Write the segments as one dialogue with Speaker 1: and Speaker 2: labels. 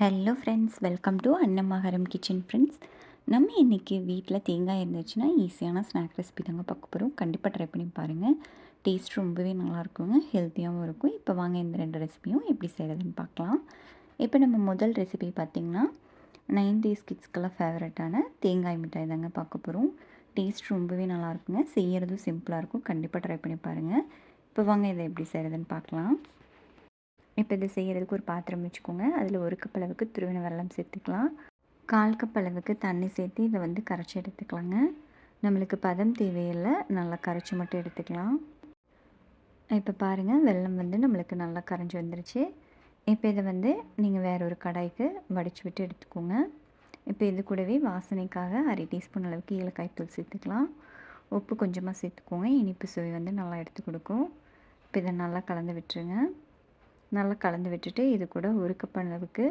Speaker 1: Hello friends welcome to Annamakaram kitchen friends நம்ம இன்றைக்கி வீட்டில் தேங்காய் இருந்துச்சுன்னா ஈஸியான ஸ்நாக் ரெசிபி தாங்க பார்க்க போகிறோம் கண்டிப்பாக ட்ரை பண்ணி பாருங்கள் டேஸ்ட் ரொம்பவே நல்லாயிருக்குங்க ஹெல்த்தியாகவும் இருக்கும். இப்போ வாங்க இந்த ரெண்டு ரெசிபியும் எப்படி செய்கிறதுன்னு பார்க்கலாம். இப்போ நம்ம முதல் ரெசிபி பார்த்திங்கன்னா நைன்டீஸ் கிட்ஸ்க்கெல்லாம் ஃபேவரட்டான தேங்காய் மிட்டாய் தாங்க பார்க்க போகிறோம் டேஸ்ட் ரொம்பவே நல்லாயிருக்குங்க செய்கிறதும் சிம்பிளாக இருக்கும். கண்டிப்பாக ட்ரை பண்ணி பாருங்கள் இப்போ வாங்க இதை எப்படி செய்கிறதுன்னு பார்க்கலாம். இப்போ இதை செய்கிறதுக்கு ஒரு பாத்திரம் வச்சுக்கோங்க. அதில் ஒரு கப் அளவுக்கு துருவின வெள்ளம் சேர்த்துக்கலாம். கால் கப் அளவுக்கு தண்ணி சேர்த்து இதை வந்து கரைச்சி எடுத்துக்கலாங்க. நம்மளுக்கு பதம் தேவையில்லை. நல்லா கரைச்சி மட்டும் எடுத்துக்கலாம். இப்போ பாருங்கள் வெள்ளம் வந்து நம்மளுக்கு நல்லா கரைஞ்சி வந்துருச்சு. இப்போ இதை வந்து நீங்கள் வேற ஒரு கடாய்க்கு வடித்து விட்டு எடுத்துக்கோங்க. இப்போ இது கூடவே வாசனைக்காக அரை டீஸ்பூன் அளவுக்கு ஏலக்காய் தூள் சேர்த்துக்கலாம். உப்பு கொஞ்சமாக சேர்த்துக்கோங்க. இனிப்பு சுவை வந்து நல்லா எடுத்து கொடுக்கும். இப்போ இதை நல்லா கலந்து விட்டுருங்க. நல்லா கலந்து விட்டுட்டு இது கூட ஒரு கப் அளவுக்கு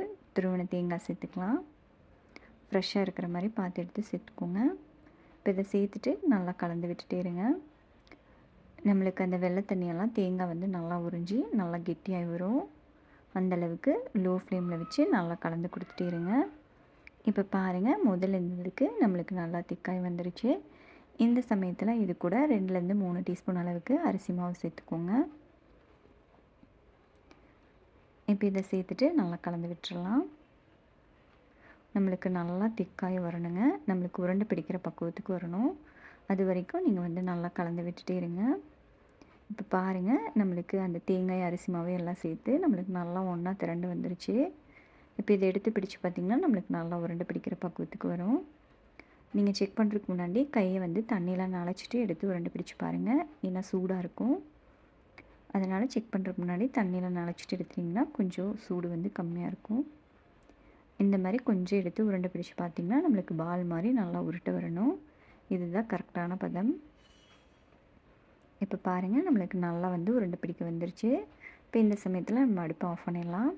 Speaker 1: தேங்காய் சேர்த்துக்கலாம். ஃப்ரெஷ்ஷாக இருக்கிற மாதிரி பார்த்து எடுத்து சேர்த்துக்கோங்க. இப்போ இதை சேர்த்துட்டு நல்லா கலந்து விட்டுட்டே இருங்க. நம்மளுக்கு அந்த வெள்ளை தண்ணியெல்லாம் தேங்காய் வந்து நல்லா உறிஞ்சி நல்லா கெட்டியாகி வரும். அந்தளவுக்கு லோ ஃப்ளேமில் வச்சு நல்லா கலந்து கொடுத்துட்டே இருங்க. இப்போ பாருங்கள் முதல் இருந்ததுக்கு நம்மளுக்கு நல்லா திக்காய் வந்துருச்சு. இந்த சமயத்தில் இது கூட ரெண்டுலேருந்து மூணு டீஸ்பூன் அளவுக்கு அரிசி மாவு சேர்த்துக்கோங்க. இப்போ இதை சேர்த்துட்டு நல்லா கலந்து விட்டுறலாம். நம்மளுக்கு நல்லா திக்காய் வரணுங்க. நம்மளுக்கு உருண்டை பிடிக்கிற பக்குவத்துக்கு வரணும். அது வரைக்கும் நீங்கள் வந்து நல்லா கலந்து விட்டுட்டே இருங்க. இப்போ பாருங்கள் நம்மளுக்கு அந்த தேங்காய் அரிசி மாவு எல்லாம் சேர்த்து நம்மளுக்கு நல்லா ஒன்றா திரண்டு வந்துருச்சு. இப்போ இதை எடுத்து பிடிச்சி பார்த்திங்கன்னா நம்மளுக்கு நல்லா உருண்டை பிடிக்கிற பக்குவத்துக்கு வரும். நீங்கள் செக் பண்ணுறதுக்கு முன்னாடி கையை வந்து தண்ணியெலாம் நனைச்சிட்டு எடுத்து உருண்டை பிடிச்சி பாருங்கள் ஏன்னா சூடாக இருக்கும். அதனால் செக் பண்ணுறதுக்கு முன்னாடி தண்ணியில் நனைச்சிட்டு எடுத்திங்கன்னா கொஞ்சம் சூடு வந்து கம்மியாக இருக்கும். இந்த மாதிரி கொஞ்சம் எடுத்து உருண்டை பிடிச்சி பார்த்திங்கன்னா நம்மளுக்கு பால் மாதிரி நல்லா உருட்ட வரணும். இதுதான் கரெக்டான பதம். இப்போ பாருங்கள் நம்மளுக்கு நல்லா வந்து உருண்டை பிடிக்க வந்துருச்சு. இப்போ இந்த சமயத்தில் நம்ம அடுப்பை ஆஃப் பண்ணிடலாம்.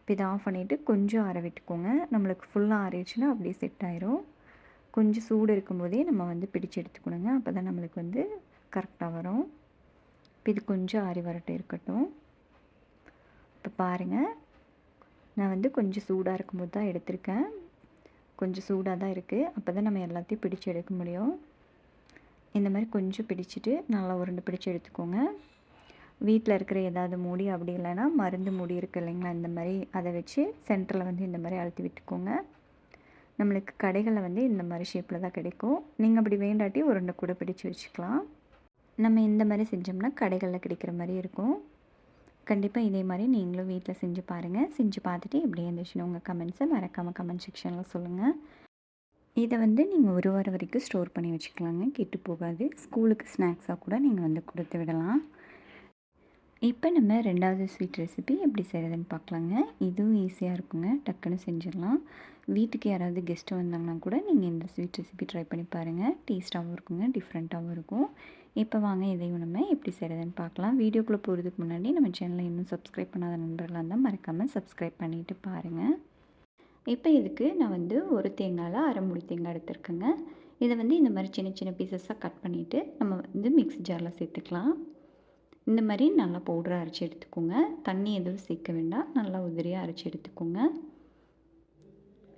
Speaker 1: இப்போ இதை ஆஃப் பண்ணிவிட்டு கொஞ்சம் ஆற விட்டுக்கோங்க. நம்மளுக்கு ஃபுல்லாக ஆறிடுச்சுன்னா அப்படியே செட் ஆயிரும். கொஞ்சம் சூடு இருக்கும்போதே நம்ம வந்து பிடிச்சி எடுத்துக்கணுங்க. அப்போ தான் நம்மளுக்கு வந்து கரெக்டாக வரும். இப்போ இது கொஞ்சம் ஆறி வரட்டும் இருக்கட்டும். இப்போ பாருங்கள் நான் வந்து கொஞ்சம் சூடாக இருக்கும்போது தான் எடுத்திருக்கேன். கொஞ்சம் சூடாக தான் இருக்குது அப்போ தான் நம்ம எல்லாத்தையும் பிடிச்சி எடுக்க முடியும். இந்த மாதிரி கொஞ்சம் பிடிச்சிட்டு நல்லா உருண்டு பிடிச்சி எடுத்துக்கோங்க. வீட்டில் இருக்கிற ஏதாவது மூடி அப்படி இல்லைன்னா மருந்து மூடி இருக்குது இல்லைங்களா இந்த மாதிரி அதை வச்சு சென்டரில் வந்து இந்த மாதிரி அழுத்தி விட்டுக்கோங்க. நம்மளுக்கு கடைகளில் வந்து இந்த மாதிரி ஷேப்பில் தான் கிடைக்கும். நீங்கள் அப்படி வேண்டாட்டி உருண்டை கூட பிடிச்சி வச்சுக்கலாம். நம்ம இந்த மாதிரி செஞ்சோம்னா கடைகளில் கிடைக்கிற மாதிரி இருக்கும். கண்டிப்பாக இதே மாதிரி நீங்களும் வீட்டில் செஞ்சு பாருங்கள் செஞ்சு பார்த்துட்டு எப்படி இருந்துச்சுன்னு உங்கள் கமெண்ட்ஸை மறக்காமல் கமெண்ட் செக்ஷனில் சொல்லுங்கள் இதை வந்து நீங்கள் ஒரு வாரம் வரைக்கும் ஸ்டோர் பண்ணி வச்சுக்கலாங்க. கெட்டு போகாது. ஸ்கூலுக்கு ஸ்நாக்ஸாக கூட நீங்கள் வந்து கொடுத்து விடலாம். இப்போ நம்ம ரெண்டாவது ஸ்வீட் ரெசிபி எப்படி செய்கிறதுன்னு பார்க்கலாங்க. இதுவும் ஈஸியாக இருக்குங்க. டக்குன்னு செஞ்சிடலாம். வீட்டுக்கு யாராவது கெஸ்ட்டு வந்தாங்கன்னா கூட நீங்கள் இந்த ஸ்வீட் ரெசிபி ட்ரை பண்ணி பாருங்கள் டேஸ்ட்டாகவும் இருக்குங்க. டிஃப்ரெண்ட்டாகவும் இருக்கும். இப்போ வாங்க இதையும் நம்ம எப்படி செய்கிறதுன்னு பார்க்கலாம். வீடியோக்குள்ளே போகிறதுக்கு முன்னாடி நம்ம சேனலை இன்னும் சப்ஸ்கிரைப் பண்ணாத நண்பர்களாக இருந்தால் மறக்காமல் சப்ஸ்கிரைப் பண்ணிவிட்டு பாருங்கள் இப்போ இதுக்கு நான் வந்து ஒரு தேங்காயில் அரை முடி தேங்காய் எடுத்துருக்கேங்க. இதை வந்து இந்த மாதிரி சின்ன சின்ன பீசஸாக கட் பண்ணிவிட்டு நம்ம வந்து மிக்ஸி ஜாரில் சேர்த்துக்கலாம். இந்த மாதிரி நல்லா பவுடராக அரைச்சி எடுத்துக்கோங்க. தண்ணி எதுவும் சேர்க்க வேண்டாம். நல்லா உதிரியாக அரைச்சி எடுத்துக்கோங்க.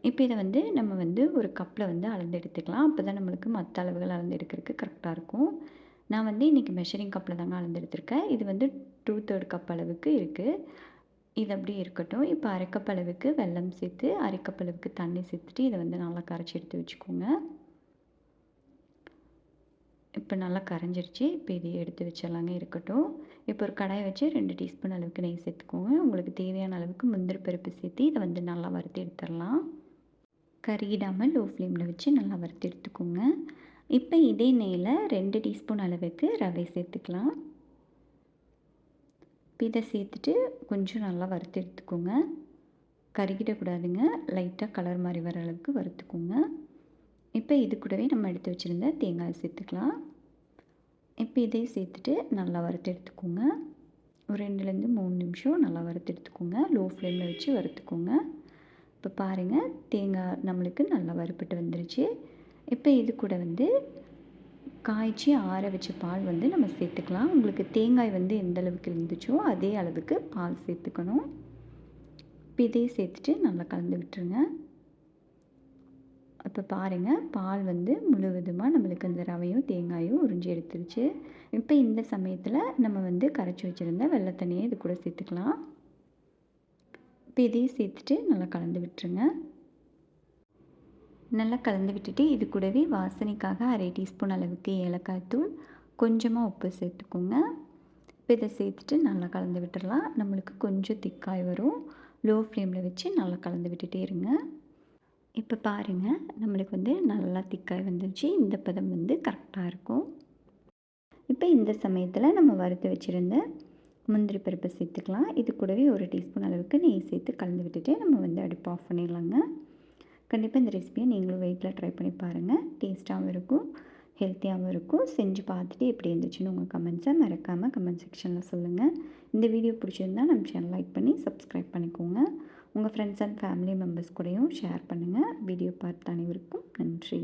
Speaker 1: இப்போ இதை வந்து நம்ம வந்து ஒரு கப்பில் வந்து அளந்து எடுத்துக்கலாம். அப்போ தான் நம்மளுக்கு மற்ற அளவுகள் அளந்து எடுக்கிறதுக்கு கரெக்டாக இருக்கும். நான் வந்து இன்றைக்கி மெஷரிங் கப்பில் தாங்க அளந்தெடுத்திருக்கேன். இது வந்து டூ தேர்ட் கப் அளவுக்கு இருக்குது இது அப்படியே இருக்கட்டும். இப்போ அரைக்கப்பளவுக்கு அளவுக்கு வெல்லம் சேர்த்து அரைக்கப்பளவுக்கு அளவுக்கு தண்ணி சேர்த்துட்டு இதை வந்து நல்லா கரைச்சி எடுத்து வச்சுக்கோங்க. இப்போ நல்லா கரைஞ்சிருச்சு. இப்போ இதையே எடுத்து வச்சிடலாங்க இருக்கட்டும். இப்போ ஒரு கடாயை வச்சு ரெண்டு டீஸ்பூன் அளவுக்கு நெய் சேர்த்துக்கோங்க. உங்களுக்கு தேவையான அளவுக்கு முந்திரி பருப்பு சேர்த்து இதை வந்து நல்லா வறுத்து எடுத்துடலாம். கறியிடாமல் லோ ஃப்ளேமில் வச்சு நல்லா வறுத்து எடுத்துக்கோங்க. இப்போ இதே நெய்யில் ரெண்டு டீஸ்பூன் அளவுக்கு ரவை சேர்த்துக்கலாம். இப்போ இதை சேர்த்துட்டு கொஞ்சம் நல்லா வறுத்து எடுத்துக்கோங்க. கருகிடக்கூடாதுங்க. லைட்டாக கலர் மாதிரி வர அளவுக்கு வறுத்துக்கோங்க. இப்போ இது கூடவே நம்ம எடுத்து வச்சுருந்த தேங்காய் சேர்த்துக்கலாம். இப்போ இதையும் சேர்த்துட்டு நல்லா வறுத்து எடுத்துக்கோங்க. ஒரு ரெண்டுலேருந்து மூணு நிமிஷம் நல்லா வறுத்து எடுத்துக்கோங்க. லோ ஃப்ளேமில் வச்சு வறுத்துக்கோங்க. இப்போ பாருங்கள் தேங்காய் நம்மளுக்கு நல்லா வறுப்பட்டு வந்துருச்சு. இப்போ இது கூட வந்து காய்ச்சி ஆற வச்ச பால் வந்து நம்ம சேர்த்துக்கலாம். உங்களுக்கு தேங்காய் வந்து எந்த அளவுக்கு இருந்துச்சோ அதே அளவுக்கு பால் சேர்த்துக்கணும். இப்போ இதையும் சேர்த்துட்டு நல்லா கலந்து விட்டுருங்க. இப்போ பாருங்கள் பால் வந்து முழுவதுமாக நம்மளுக்கு அந்த ரவையும் தேங்காயும் உறிஞ்சி எடுத்துருச்சு. இப்போ இந்த சமயத்தில் நம்ம வந்து கரைச்சி வச்சுருந்த வெள்ளை தண்ணியை இது கூட சேர்த்துக்கலாம். இப்போ இதையும் சேர்த்துட்டு நல்லா கலந்து விட்டுருங்க. நல்லா கலந்து விட்டுட்டு இது கூடவே வாசனைக்காக அரை டீஸ்பூன் அளவுக்கு ஏலக்காய் தூள் கொஞ்சமாக உப்பு சேர்த்துக்கோங்க. இப்போ இதை சேர்த்துட்டு நல்லா கலந்து விட்டுடலாம். நம்மளுக்கு கொஞ்சம் திக்காய் வரும். லோ ஃப்ளேமில் வச்சு நல்லா கலந்து விட்டுட்டே இருங்க. இப்போ பாருங்கள் நம்மளுக்கு வந்து நல்லா திக்காய் வந்துச்சு இந்த பதம் வந்து கரெக்டாக இருக்கும். இப்போ இந்த சமயத்தில் நம்ம வறுத்து வச்சுருந்த முந்திரி பருப்பை சேர்த்துக்கலாம். இது கூடவே ஒரு டீஸ்பூன் அளவுக்கு நெய் சேர்த்து கலந்து விட்டுட்டு நம்ம வந்து அடுப்பு ஆஃப் பண்ணிடலாங்க. கண்டிப்பாக இந்த ரெசிபியை நீங்களும் வெயிட்டில் ட்ரை பண்ணி பாருங்கள் டேஸ்ட்டாகவும் இருக்கும் ஹெல்த்தியாகவும் இருக்கும். செஞ்சு பார்த்துட்டு எப்படி இருந்துச்சுன்னு உங்கள் கமெண்ட்ஸை மறக்காமல் கமெண்ட் செக்ஷனில் சொல்லுங்கள் இந்த வீடியோ பிடிச்சிருந்தா நம்ம சேனல் லைக் பண்ணி சப்ஸ்கிரைப் பண்ணிக்கோங்க. உங்கள் ஃப்ரெண்ட்ஸ் அண்ட் ஃபேமிலி மெம்பர்ஸ் கூடயும் ஷேர் பண்ணுங்கள் வீடியோ பார்த்த அனைவருக்கும் நன்றி.